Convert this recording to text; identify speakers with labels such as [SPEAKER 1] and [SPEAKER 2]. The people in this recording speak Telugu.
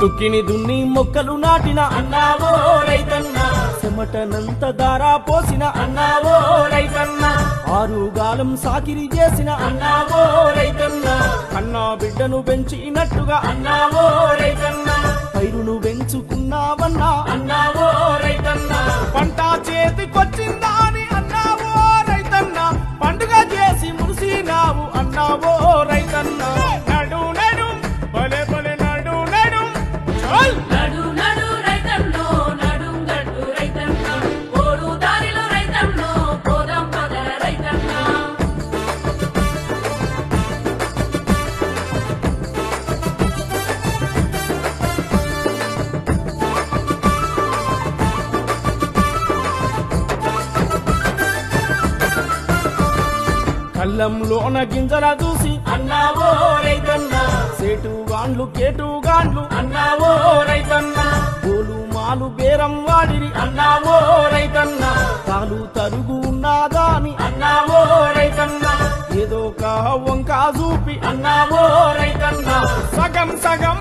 [SPEAKER 1] తుక్కిని దున్ని మొక్కలు నాటిన అన్నావో రైతన్న. చెమటనంత దారా పోసిన అన్నావో రైతన్న. ఆరుగాలం సాకిరి చేసిన అన్నావో రైతన్న. కన్నా బిడ్డను పెంచినట్టుగా అన్నావో రైతన్న. పైరును పెంచుకున్నావన్నా అన్నావో రైతన్న. పంట చేతికొచ్చిందా అని అన్నావో రైతన్న. పండుగ చేసి మురిసినావు అన్నావో కళ్ళంలోన గింజల చూసి అన్నావో రైతన్న. సేటు గాండ్లు కేటు గాండ్లు అన్నావో రైతన్న. పూలు మాలు బేరం వాడిరి. అన్నావో రైతన్న. తాలు తరుగు ఉన్నదా అని అన్నావో రైతన్న. ఏదో ఒక వంక చూపి. అన్నావో రైతన్న. సగం సగం